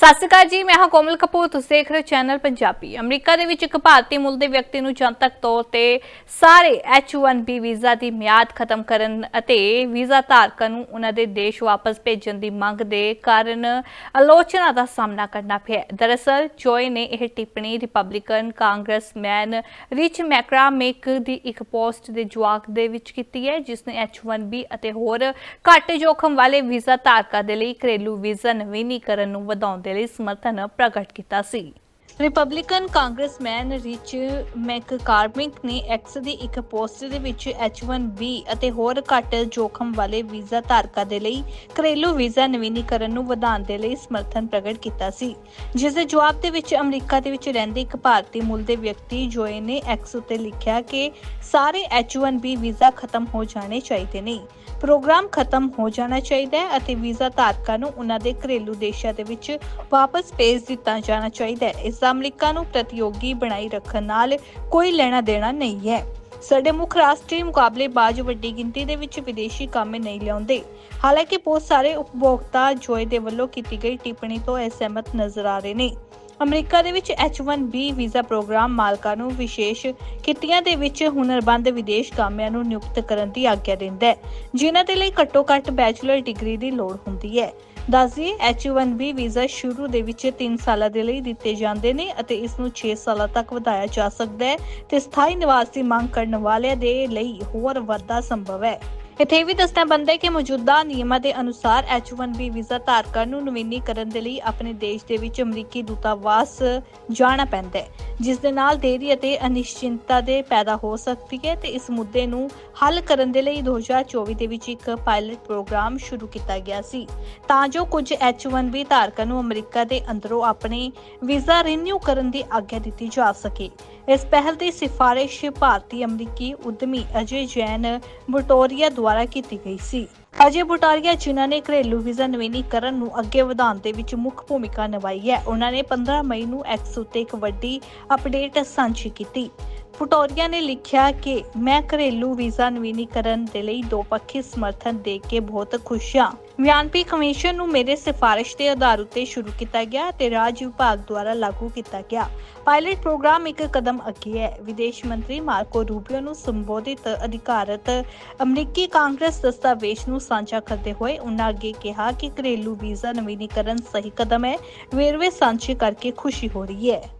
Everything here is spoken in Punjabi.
ਸਤਿ ਸ਼੍ਰੀ ਅਕਾਲ ਜੀ, ਮੈਂ ਹਾਂ ਕੋਮਲ ਕਪੂਰ, ਤੁਸੀਂ ਦੇਖ ਰਹੇ ਹੋ ਚੈਨਲ ਪੰਜਾਬੀ। ਅਮਰੀਕਾ ਦੇ ਵਿੱਚ ਇੱਕ ਭਾਰਤੀ ਮੂਲ ਦੇ ਵਿਅਕਤੀ ਨੂੰ ਜਨਤਕ ਤੌਰ ਤੇ ਸਾਰੇ H1B ਵੀਜ਼ਾ ਦੀ ਮਿਆਦ ਖਤਮ ਕਰਨ ਅਤੇ ਵੀਜ਼ਾ ਧਾਰਕਾਂ ਨੂੰ ਉਹਨਾਂ ਦੇ ਦੇਸ਼ ਵਾਪਸ ਭੇਜਣ ਦੀ ਮੰਗ ਦੇ ਕਾਰਨ ਆਲੋਚਨਾ ਦਾ ਸਾਹਮਣਾ ਕਰਨਾ ਪਿਆ। ਦਰਅਸਲ, ਜੋਏ ਨੇ ਇਹ ਟਿੱਪਣੀ ਰਿਪਬਲਿਕਨ ਕਾਂਗਰਸਮੈਨ ਰਿਚ ਮੈਕਰਾਮਿਕ ਦੀ ਇੱਕ ਪੋਸਟ ਦੇ ਜਵਾਬ ਦੇ ਵਿੱਚ ਕੀਤੀ ਹੈ, ਜਿਸ ਨੇ H1B ਅਤੇ ਹੋਰ ਘੱਟ ਜੋਖਮ ਵਾਲੇ ਵੀਜ਼ਾ ਧਾਰਕਾਂ ਦੇ ਲਈ ਘਰੇਲੂ ਵੀਜ਼ਾ ਨਵੀਨੀਕਰਨ ਨੂੰ ਵਧਾਉਣ ਦੇ ਲਈ ਸਮਰਥਨ ਪ੍ਰਗਟ ਕੀਤਾ ਸੀ। ਰਿਪਬਲਿਕਨ ਕਾਂਗਰਸਮੈਨ ਰਿਚ ਮੈਕਕਾਰਮਿਕ ਨੇ ਐਕਸ ਦੀ ਇੱਕ ਪੋਸਟ ਦੇ ਵਿੱਚ H1B ਅਤੇ ਹੋਰ ਘੱਟ ਜੋਖਮ ਵਾਲੇ ਵੀਜ਼ਾ ਧਾਰਕਾਂ ਦੇ ਲਈ ਘਰੇਲੂ ਵੀਜ਼ਾ ਨਵੀਨੀਕਰਨ ਨੂੰ ਵਧਾਉਣ ਦੇ ਲਈ ਸਮਰਥਨ ਪ੍ਰਗਟ ਕੀਤਾ ਸੀ, ਜਿਸ ਦੇ ਜਵਾਬ ਦੇ ਵਿੱਚ ਅਮਰੀਕਾ ਦੇ ਵਿੱਚ ਰਹਿੰਦੇ ਇੱਕ ਭਾਰਤੀ ਮੂਲ ਦੇ ਵਿਅਕਤੀ ਜੋਏ ਨੇ ਐਕਸ ਉੱਤੇ ਲਿਖਿਆ ਕਿ ਸਾਰੇ H1B ਵੀਜ਼ਾ ਖਤਮ ਹੋ ਜਾਣੇ ਚਾਹੀਦੇ ਨੇ, ਪ੍ਰੋਗਰਾਮ ਖਤਮ ਹੋ ਜਾਣਾ ਚਾਹੀਦਾ ਹੈ ਅਤੇ ਵੀਜ਼ਾ ਧਾਰਕਾਂ ਨੂੰ ਉਹਨਾਂ ਦੇ ਘਰੇਲੂ ਦੇਸ਼ਾਂ ਦੇ ਵਿੱਚ ਵਾਪਸ ਭੇਜ ਦਿੱਤਾ ਜਾਣਾ ਚਾਹੀਦਾ ਹੈ। ਇਸ ਦਾ ਨੂੰ ਪ੍ਰਤੀਯੋਗੀ ਬਣਾਈ ਰੱਖਣ ਨਾਲ ਕੋਈ ਲੈਣਾ ਦੇਣਾ ਨਹੀਂ ਹੈ। ਸਾਡੇ ਮੁੱਖ ਰਾਸ਼ਟਰੀ ਮੁਕਾਬਲੇਬਾਜ਼ ਵੱਡੀ ਗਿਣਤੀ ਦੇ ਵਿੱਚ ਵਿਦੇਸ਼ੀ ਕਾਮੇ ਨਹੀਂ ਲਿਆਉਂਦੇ। ਹਾਲਾਂਕਿ ਬਹੁਤ ਸਾਰੇ ਉਪਭੋਗਤਾ ਜੋਏ ਦੇ ਵੱਲੋਂ ਕੀਤੀ ਗਈ ਟਿੱਪਣੀ ਤੋਂ ਅਸਹਿਮਤ ਨਜ਼ਰ ਆ ਰਹੇ ਨੇ। ਅਮਰੀਕਾ ਦੇ ਵਿੱਚ H1B ਵੀਜ਼ਾ ਪ੍ਰੋਗਰਾਮ ਮਾਲਕਾਂ ਨੂੰ ਵਿਸ਼ੇਸ਼ ਕਿੱਤਿਆਂ ਦੇ ਵਿੱਚ ਹੁਨਰਬੰਦ ਵਿਦੇਸ਼ ਕਾਮਿਆਂ ਨੂੰ ਨਿਯੁਕਤ ਕਰਨ ਦੀ ਆਗਿਆ ਦਿੰਦਾ ਹੈ, ਜਿਨ੍ਹਾਂ ਦੇ ਲਈ ਘੱਟੋ-ਘੱਟ ਬੈਚਲਰ ਡਿਗਰੀ ਦੀ ਲੋੜ ਹੁੰਦੀ ਹੈ। ਦੱਸਦੀਏ H1B ਵੀਜ਼ਾ ਸ਼ੁਰੂ ਦੇ ਵਿੱਚ 3 ਸਾਲਾਂ ਦੇ ਲਈ ਦਿੱਤੇ ਜਾਂਦੇ ਨੇ ਅਤੇ ਇਸ ਨੂੰ 6 ਸਾਲਾਂ ਤੱਕ ਵਧਾਇਆ ਜਾ ਸਕਦਾ ਹੈ ਤੇ ਸਥਾਈ ਨਿਵਾਸ ਦੀ ਮੰਗ ਕਰਨ ਵਾਲਿਆਂ ਦੇ ਲਈ ਹੋਰ ਵਾਧਾ ਸੰਭਵ ਹੈ। ਇੱਥੇ ਇਹ ਵੀ ਦੱਸਣਾ ਬਣਦਾ ਹੈ ਕਿ ਮੌਜੂਦਾ ਨਿਯਮਾਂ ਦੇ ਅਨੁਸਾਰ H1B ਵੀਜ਼ਾ ਧਾਰਕਾਂ ਨੂੰ ਨਵੀਨੀਕਰਨ ਦੇ ਲਈ ਆਪਣੇ ਦੇਸ਼ ਦੇ ਵਿੱਚ ਅਮਰੀਕੀ ਦੂਤਾਵਾਸ ਜਾਣਾ ਪੈਂਦਾ ਹੈ, ਜਿਸ ਦੇ ਨਾਲ ਦੇਰੀ ਅਤੇ ਅਨਿਸ਼ਚਿੰਤਤਾ ਦੇ ਪੈਦਾ ਹੋ ਸਕਦੀ ਹੈ ਤੇ ਇਸ ਮੁੱਦੇ ਨੂੰ ਹੱਲ ਕਰਨ ਦੇ ਲਈ 2024 ਦੇ ਵਿੱਚ ਇੱਕ ਪਾਇਲਟ ਪ੍ਰੋਗਰਾਮ ਸ਼ੁਰੂ ਕੀਤਾ ਗਿਆ ਸੀ। ਤਾਂ ਜੋ ਕੁਝ H1B ਧਾਰਕਾਂ ਨੂੰ ਅਮਰੀਕਾ ਦੇ ਅੰਦਰੋਂ ਆਪਣੇ ਵੀਜ਼ਾ ਰੀਨਿਊ ਕਰਨ ਦੀ ਆਗਿਆ ਦਿੱਤੀ ਜਾ ਸਕੇ। ਇਸ ਪਹਿਲ ਦੀ ਸਿਫਾਰਿਸ਼ ਭਾਰਤੀ ਅਮਰੀਕੀ ਉਦਮੀ ਅਜੇ ਜੈਨ ਬੁਟੋਰੀਆ ਦੁਆਰਾ ਕੀਤੀ ਗਈ ਸੀ। ਅਜੇ ਬੁਟਾਰੀਆ ਜਿਨ੍ਹਾਂ ਨੇ ਘਰੇਲੂ ਵੀਜ਼ਾ ਨਵੀਨੀਕਰਨ ਨੂੰ ਅੱਗੇ ਵਧਾਉਣ ਦੇ ਵਿੱਚ ਮੁੱਖ ਭੂਮਿਕਾ ਨਿਭਾਈ ਹੈ, ਉਹਨਾਂ ਨੇ 15 ਮਈ ਨੂੰ ਐਕਸ ਉੱਤੇ ਇੱਕ ਵੱਡੀ ਅਪਡੇਟ ਸਾਂਝੀ ਕੀਤੀ। ਪਟੋਰੀਆ ਨੇ ਲਿਖਿਆ ਕਿ ਮੈਂ ਘਰੇਲੂ ਵੀਜ਼ਾ ਨਵੀਨੀਕਰਨ ਦੇ ਲਈ ਦੋਪੱਖੀ ਸਮਰਥਨ ਦੇ ਕੇ ਬਹੁਤ ਖੁਸ਼ ਹਾਂ। ਵਿਆਨਪੀ ਕਮਿਸ਼ਨ ਨੂੰ ਮੇਰੇ ਸਿਫਾਰਿਸ਼ ਦੇ ਆਧਾਰ ਉੱਤੇ ਸ਼ੁਰੂ ਕੀਤਾ ਗਿਆ ਤੇ ਰਾਜ ਵਿਭਾਗ ਦੁਆਰਾ ਲਾਗੂ ਕੀਤਾ ਗਿਆ। ਪਾਇਲਟ ਪ੍ਰੋਗਰਾਮ ਇੱਕ ਕਦਮ ਅੱਗੇ ਹੈ। ਵਿਦੇਸ਼ ਮੰਤਰੀ ਮਾਰਕੋ ਰੂਬੀਓ ਨੂੰ ਸੰਬੋਧਿਤ ਅਧਿਕਾਰਤ ਅਮਰੀਕੀ ਕਾਂਗਰਸ ਦਸਤਾਵੇਜ਼ ਨੂੰ ਸਾਂਝਾ ਕਰਦੇ ਹੋਏ ਉਨ੍ਹਾਂ ਅੱਗੇ ਕਿਹਾ ਕਿ ਘਰੇਲੂ ਵੀਜ਼ਾ ਨਵੀਨੀਕਰਨ ਸਹੀ ਕਦਮ ਹੈ। ਵੇਰਵੇ ਸਾਂਝੇ ਕਰਕੇ ਖੁਸ਼ੀ ਹੋ ਰਹੀ ਹੈ।